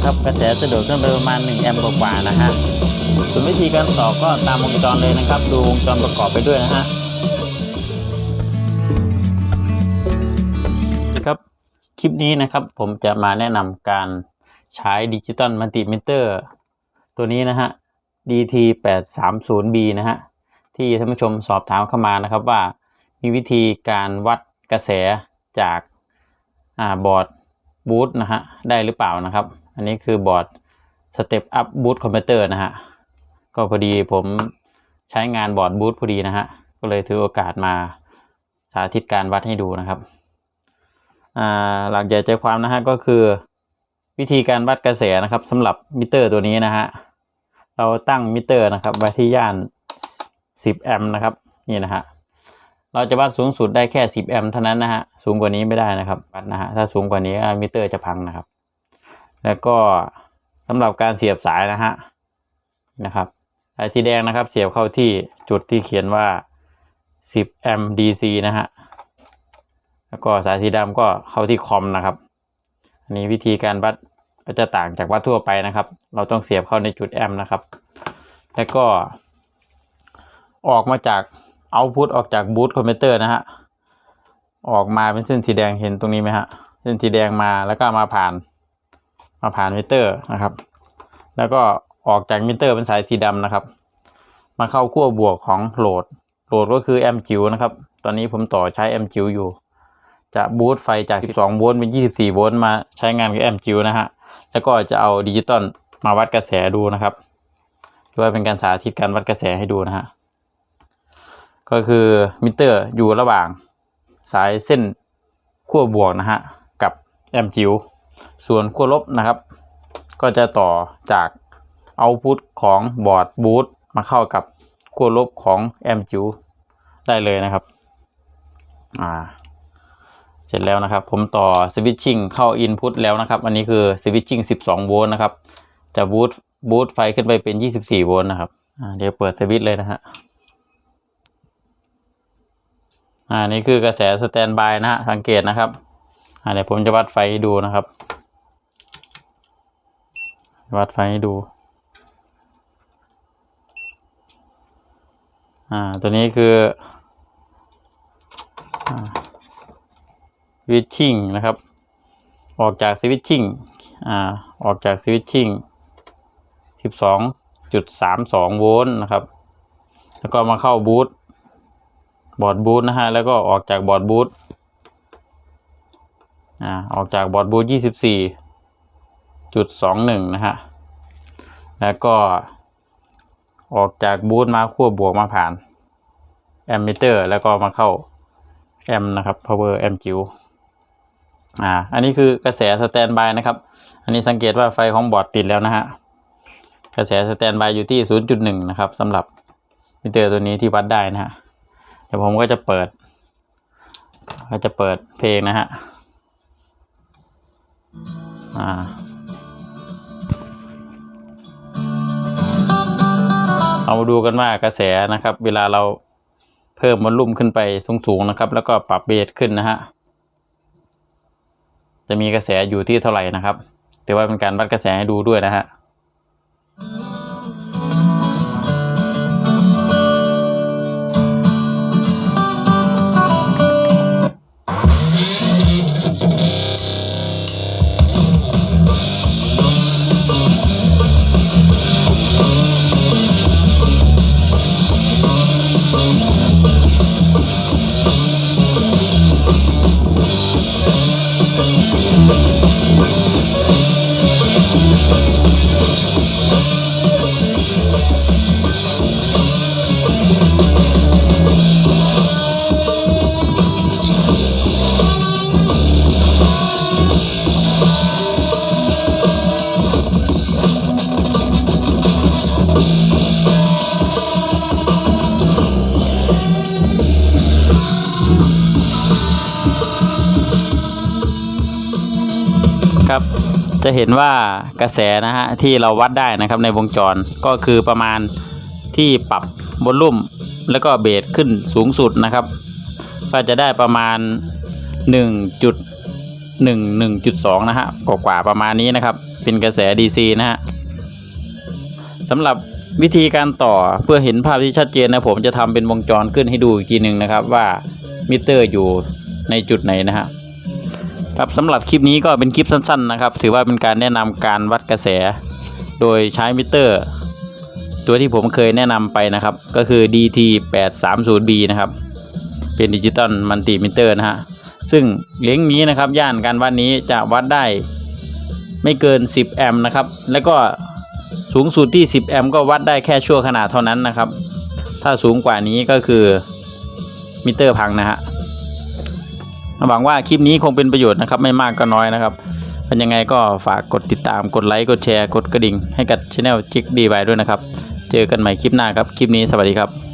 นะครับ กระแสจะโดดขึ้นไปประมาณ 1 แอมป์กว่าๆนะฮะส่วนวิธีการต่อก็ตามวงจรเลยนะครับ ดูวงจรประกอบไปด้วยนะฮะครับคลิปนี้นะครับผมจะมาแนะนำการใช้ดิจิตอลมัลติมิเตอร์ ตัวนี้นะฮะ DT 8 3 0 B นะฮะ ที่ท่านผู้ชมสอบถามเข้ามานะครับว่ามีวิธีการวัดกระแสจากอ่าบอร์ดบูตนะฮะ ได้หรือเปล่านะครับ อันนี้คือบอร์ด Step Up Boot Converter นะฮะ ก็พอดีผมใช้งานบอร์ดบูตพอดีนะฮะ ก็เลยถือโอกาสมาสาธิตการวัดให้ดูนะครับอ่าหลักใหญ่ใจความนะฮะก็คือวิธีการวัดกระแสนะครับสำหรับมิเตอร์ตัวนี้นะฮะ เราตั้งมิเตอร์นะครับไว้ที่ย่าน 10 แอมป์นะครับนี่นะฮะเราจะวัดสูงสุดได้แค่ 10 แอมป์เท่านั้นนะฮะสูงกว่านี้ไม่ได้นะครับวัดนะฮะถ้าสูงกว่านี้มิเตอร์จะพังนะครับ แล้วก็สำหรับการเสียบสายนะฮะนะครับสายสีแดงนะครับ เสียบเข้าที่จุดที่เขียนว่า 10 แอมป์ DC นะฮะแล้วก็สายสีดำก็เข้าที่คอมนะครับ อันนี้วิธีการวัดก็จะต่างจากวัดทั่วไปนะครับ เราต้องเสียบเข้าในจุดแอมป์นะครับ แล้วก็ ออกมาจากเอาพุตออกจากบูตคอมพิวเตอร์นะฮะออกมาเป็นเส้นสีแดงเห็นตรงนี้ไหมฮะเส้นสีแดงมาแล้วก็มาผ่าน มาผ่านมิเตอร์นะครับ แล้วก็ออกจากมิเตอร์เป็นสายสีดำนะครับ มาเข้าขั้วบวกของโหลด โหลดก็คือแอมจิ๋วนะครับ ตอนนี้ผมต่อใช้แอมจิ๋วอยู่ จะบูตไฟจาก 12 โวลต์เป็น 24 โวลต์มาใช้งานกับแอมจิวนะฮะ แล้วก็จะเอาดิจิตอลมาวัดกระแสดูนะครับด้วยเป็นการสาธิตการวัดกระแสให้ดูนะฮะ ก็คือมิเตอร์อยู่ระหว่างสายเส้นขั้วบวกนะฮะ กับแอมจิว ส่วนขั้วลบนะครับ ก็จะต่อจากเอาพุตของบอร์ดบูตมาเข้ากับขั้วลบของแอมจิวได้เลยนะครับอ่าเสร็จแล้วนะครับ ผมต่อสวิตชิ่งเข้า Input แล้วนะครับ อันนี้คือสวิตชิ่ง12 โวลต์นะครับ จะบูตบูตไฟขึ้นไปเป็น 24 โวลต์นะครับอ่าเดี๋ยวเปิดสวิตช์เลยนะฮะอ่านี่คือกระแสสแตนบายนะฮะสังเกตนะครับ เดี๋ยวผมจะวัดไฟดูนะครับ วัดไฟดู อ่า ตัวนี้คือสวิตชิ่งนะครับ ออกจากสวิตชิ่งอ่า ออกจากสวิตชิ่ง12.32 โวลต์นะครับ แล้วก็มาเข้าบูตบอร์ดบูตนะฮะ แล้วก็ออกจากบอร์ดบูต อ่าออกจากบอร์ดบูต24.21นะฮะ แล้วก็ออกจากบูตมาขั้วบวกมาผ่านแอมมิเตอร์แล้วก็มาเข้าแอมนะครับ power แอมจิวอ่า อันนี้คือกระแสสแตนบายนะครับ อันนี้สังเกตว่าไฟของบอร์ดติดแล้วนะฮะ กระแสสแตนบายอยู่ที่ 0.1 นะครับสำหรับมิเตอร์ตัวนี้ที่วัดได้นะฮะ เดี๋ยวผมก็จะเปิด ก็จะเปิดเพลงนะฮะ อ่าเอามาดูกันว่ากระแสนะครับ เวลาเราเพิ่มวอลลุ่มขึ้นไปสูงๆนะครับ แล้วก็ปรับเบสขึ้นนะฮะจะมีกระแสอยู่ที่เท่าไหร่นะครับ แต่ว่าเป็นการวัดกระแสให้ดูด้วยนะฮะ ครับ จะเห็นว่ากระแสนะฮะที่เราวัดได้นะครับในวงจรก็คือประมาณที่ปรับวอลลุ่มแล้วก็เบสขึ้นสูงสุดนะครับ ก็จะได้ประมาณ 1 1.2นะฮะกว่าๆประมาณนี้นะครับ เป็นกระแส DC นะฮะสำหรับวิธีการต่อเพื่อเห็นภาพที่ชัดเจนนะผมจะทำเป็นวงจรขึ้นให้ดูอีกทีหนึ่งนะครับว่ามิเตอร์อยู่ในจุดไหนนะฮะ ครับสำหรับคลิปนี้ก็เป็นคลิปสั้นๆนะครับ ถือว่าเป็นการแนะนำการวัดกระแส โดยใช้มิเตอร์ ตัวที่ผมเคยแนะนำไปนะครับ ก็คือ DT 8 3 0 B นะครับ เป็นดิจิตอลมัลติมิเตอร์นะฮะ ซึ่งเลี้ยงนี้นะครับ ย่านการวัดนี้จะวัดได้ไม่เกิน 10 แอมป์นะครับ แล้วก็สูงสุดที่ 10 แอมป์ก็วัดได้แค่ชั่วขณะเท่านั้นนะครับ ถ้าสูงกว่านี้ก็คือมิเตอร์พังนะฮะ หวังว่าคลิปนี้คงเป็นประโยชน์นะครับ ไม่มากก็น้อยนะครับเป็นยังไงก็ฝากกดติดตามกดไลค์กดแชร์กดกระดิ่งให้กับช anel จิกดีไว้ด้วยนะครับ เจอกันใหม่คลิปหน้าครับ คลิปนี้สวัสดีครับ